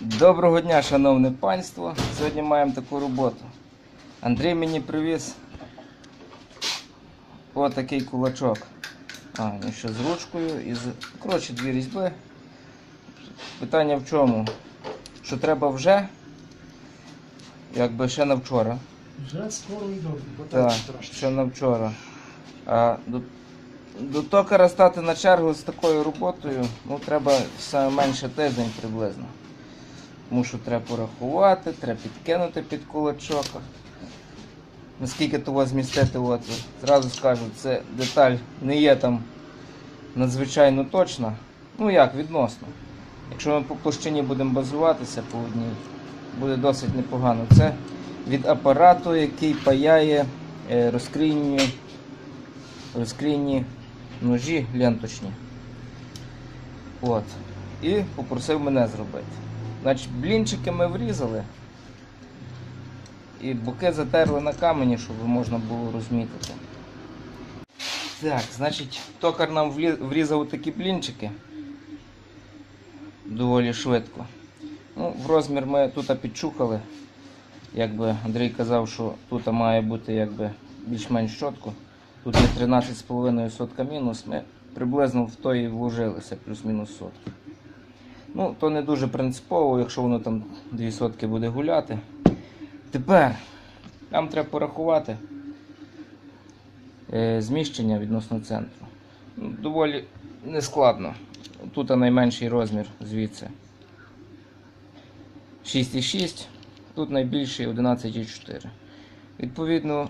Доброго дня, шановне панство. Сьогодні маємо таку роботу. Андрій мені привіз отакий кулачок. А, він ще з ручкою і з. Коротше, дві різьби. Питання в чому? Що треба вже, якби ще на вчора. Вже скоро і добре, бо Так, трошки. ще на вчора. А до, до токара стати на чергу з такою роботою, ну треба саме менше тиждень приблизно. Що треба порахувати, треба підкинути під кулачок. Наскільки того змістити, от, зразу скажу, це деталь не є там надзвичайно точна. Ну як, відносно. Якщо ми по площині будемо базуватися по одній, буде досить непогано. Це від апарату, який паяє е, розкрійні, розкрійні ножі ленточні. От. І попросив мене зробити. Значить, блінчики ми врізали. І боки затерли на камені, щоб можна було розмітити. Так, значить, токар нам врізав такі блінчики доволі швидко. Ну, в розмір ми тут підчухали. Якби Андрій казав, що тут має бути більш-менш чітко. Тут є 13,5 сотка мінус. Ми приблизно в то і вложилися, плюс-мінус сотки. Ну, то не дуже принципово, якщо воно там 2 сотки буде гуляти. Тепер нам треба порахувати е, зміщення відносно центру. Ну, доволі нескладно. Тут найменший розмір звідси. 6,6, тут найбільший 11,4. Відповідно,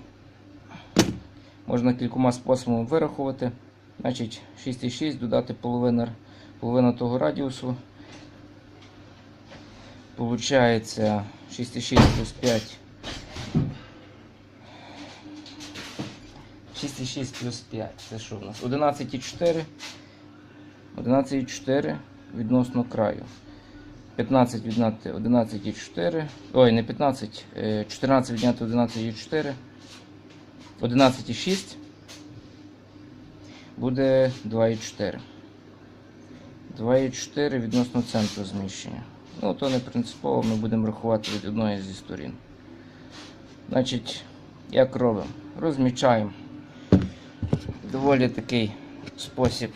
можна кількома способами вирахувати. Значить, 6,6 додати половина, половину того радіусу. Получається 6,6 плюс 5. 6,6 плюс 5. Це що в нас? 11,4. 11,4 відносно краю. 15 відняти 11,4. Ой, не 15, е, 14 відняти 11,4. 11,6 буде 2,4. 2,4 відносно центру зміщення. Ну, то не принципово, ми будемо рахувати від одної зі сторін. Значить, як робимо? Розмічаємо. Доволі такий спосіб,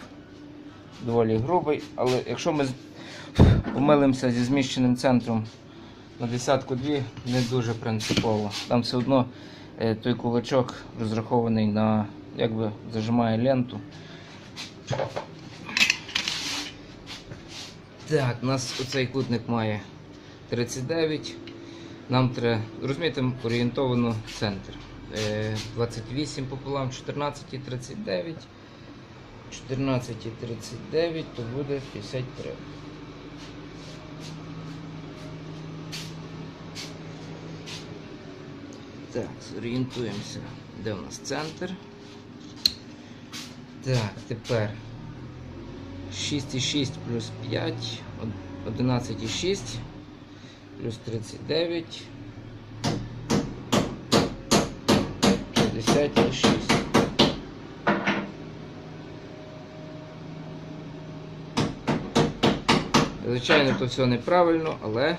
доволі грубий, але якщо ми помилимося зі зміщеним центром на десятку дві, не дуже принципово. Там все одно е, той кулачок розрахований на якби зажимає ленту. Так, у нас оцей кутник має 39. Нам треба розумієте, орієнтовано центр. Е, 28 пополам 14 і 39. 14 і 39, то буде 53. Так, зорієнтуємося, де у нас центр. Так, тепер 6,6 плюс 5, од- 11,6 плюс 39, 56. Звичайно, то все неправильно, але.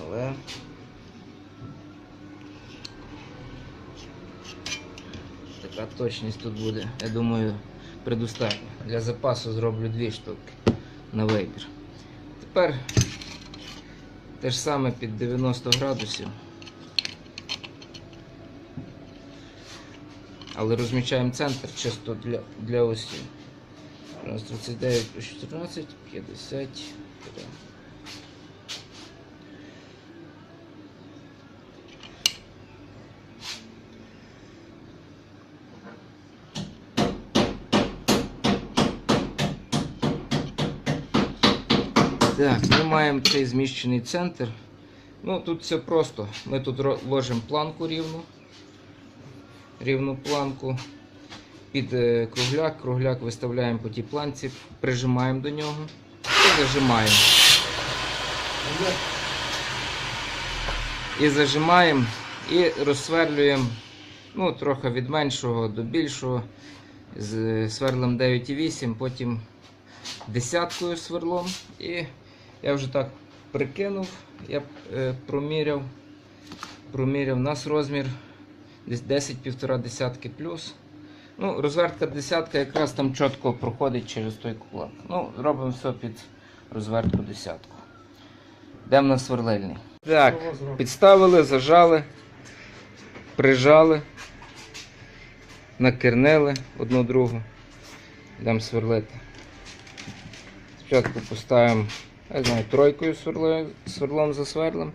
Але. Така точність тут буде, я думаю, предостатньо. Для запасу зроблю дві штуки на вибір. Тепер те ж саме під 90 градусів. Але розмічаємо центр чисто для, для осі. 39 плюс 14, 53. Так, ми маємо цей зміщений центр. Ну, тут все просто. Ми тут ложимо планку рівну. Рівну планку під е, кругляк. Кругляк виставляємо по тій планці, прижимаємо до нього і зажимаємо. І зажимаємо і розсверлюємо ну, трохи від меншого до більшого. З сверлом 9,8, потім десяткою сверлом. І я вже так прикинув, я е, проміряв, проміряв у нас розмір десь 10-1,5 десятки плюс. Ну, розвертка десятка якраз там чітко проходить через той кулак. Ну, робимо все під розвертку десятку. Йдемо на сверлильний. Так, підставили, зажали, прижали, накернили одну другу. Йдемо сверлити. Спочатку поставимо, я знаю, тройкою сверло- сверлом засверлим.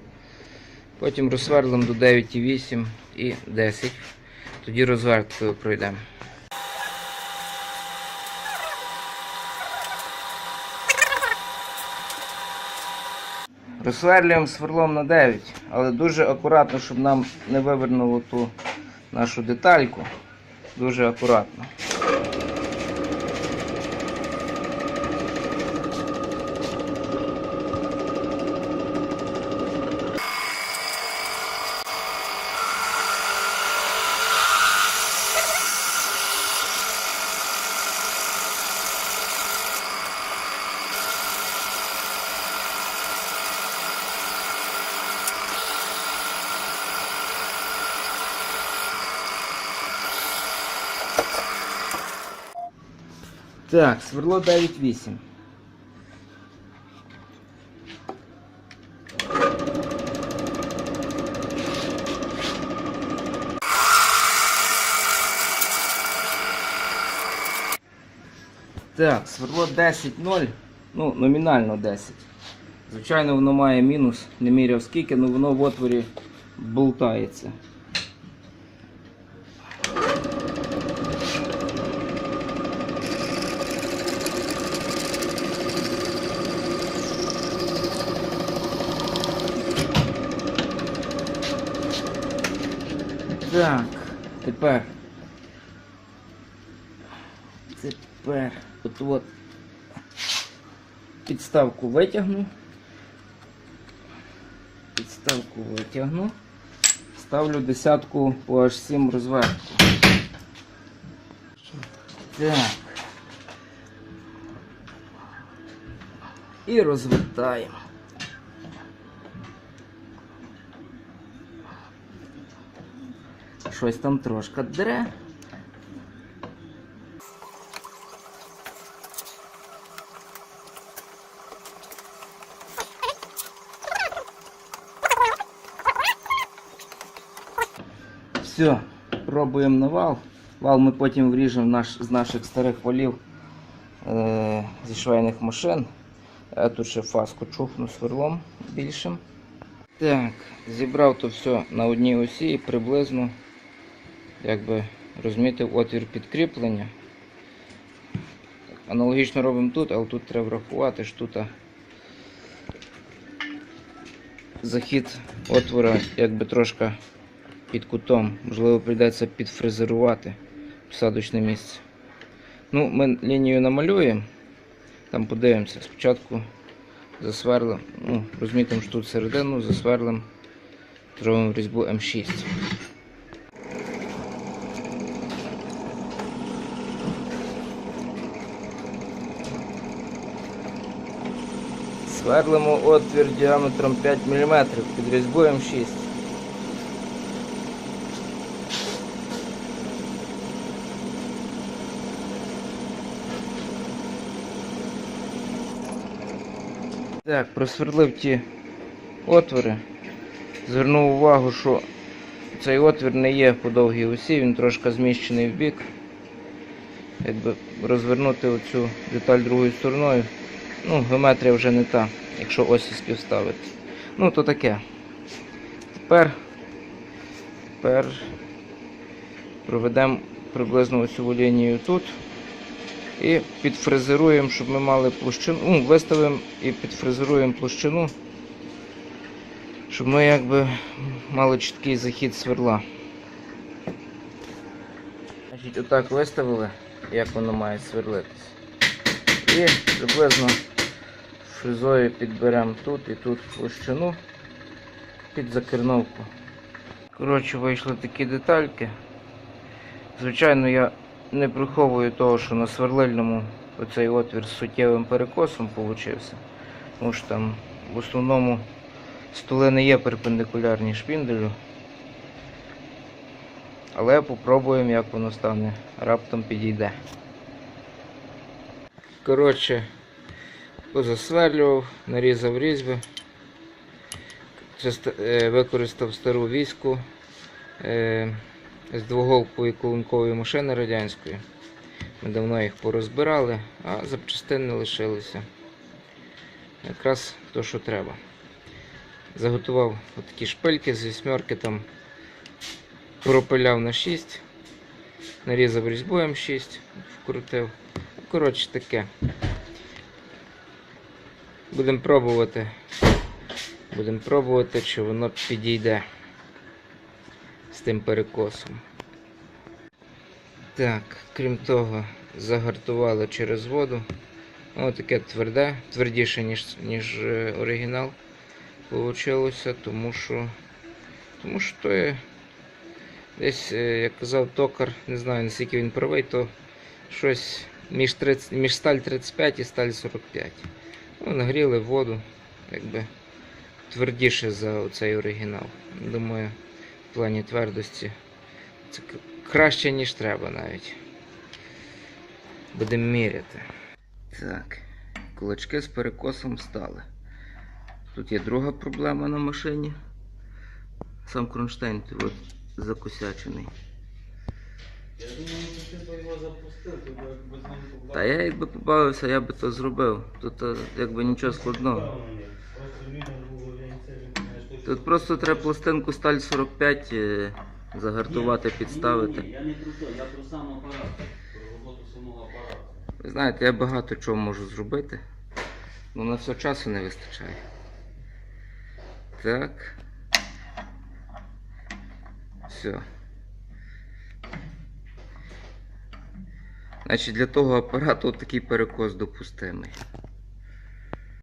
Потім розсверлимо до 9,8 і 10. Тоді розверткою пройдемо. Розсверлюємо сверлом на 9, але дуже акуратно, щоб нам не вивернуло ту нашу детальку. Дуже акуратно. Так, сверло 9,8. Так, сверло 10,0, ну, номінально 10. Звичайно, воно має мінус, не міряв скільки, але воно в отворі болтається. Так, тепер. Тепер от от підставку витягну. Підставку витягну. Ставлю десятку по H7 розвертку. Так. І розвертаємо. Щось там трошки дре. Все, пробуємо на вал. Вал ми потім вріжемо наш, з наших старих валів е, зі швейних машин. Я тут ще фаску чухну сверлом більшим. Так, зібрав то все на одній осі і приблизно якби розмітив отвір підкріплення. Аналогічно робимо тут, але тут треба врахувати, що тут захід отвора якби трошки під кутом. Можливо, прийдеться підфрезерувати посадочне місце. Ну, ми лінію намалюємо, там подивимося. Спочатку засверлим, ну, розмітимо що тут середину, засверлим, зробимо різьбу М6. Сверлимо отвір діаметром 5 мм під різьбу М6. Так, просверлив ті отвори. Звернув увагу, що цей отвір не є по довгій осі, він трошки зміщений в бік. Якби розвернути оцю деталь другою стороною. Ну, геометрія вже не та, якщо осі співставити. Ну, то таке. Тепер, тепер проведемо приблизно оцю лінію тут. І підфрезеруємо, щоб ми мали площину. Ну, виставимо і підфрезеруємо площину, щоб ми якби мали чіткий захід сверла. Значить, отак виставили, як воно має сверлитись. І приблизно фрезою підберемо тут і тут площину під закерновку. Коротше, вийшли такі детальки. Звичайно, я не приховую того, що на сверлильному оцей отвір з суттєвим перекосом получився. Тому що там в основному столи не є перпендикулярні шпінделю. Але попробуємо, як воно стане. Раптом підійде. Коротше, позасверлював, нарізав різьби. Е, Використав стару війську е, з двоголкової колонкової машини радянської. Ми давно їх порозбирали, а запчастини лишилися. Якраз то, що треба. Заготував такі шпильки з вісьмерки там пропиляв на 6, нарізав різьбу М6, вкрутив. Коротше таке. Будемо пробувати. Будемо пробувати, чи воно підійде з тим перекосом. Так, крім того, загартували через воду. Воно таке тверде, твердіше, ніж, ніж е, оригінал. Получилося, тому що. Тому що то є десь, е, як казав токар, не знаю наскільки він правий, то щось між, 30, між сталь 35 і сталь 45. Ну, нагріли воду, якби твердіше за цей оригінал. Думаю, в плані твердості це краще, ніж треба навіть. Будемо міряти. Так, кулачки з перекосом стали. Тут є друга проблема на машині. Сам кронштейн от закосячений. Я думаю, б його запустив, ти якби з ним побачив. Та я якби побавився, я би то зробив. Тут е, якби нічого складного. Просто він був він знаєш, точно. Тут просто треба пластинку сталь 45 е, загартувати, підставити. Ні, ні, я не про то, я про сам апарат, про роботу самого апарату. Ви знаєте, я багато чого можу зробити, але на все часу не вистачає. Так. Все. Значить, для того апарату такий перекос допустимий.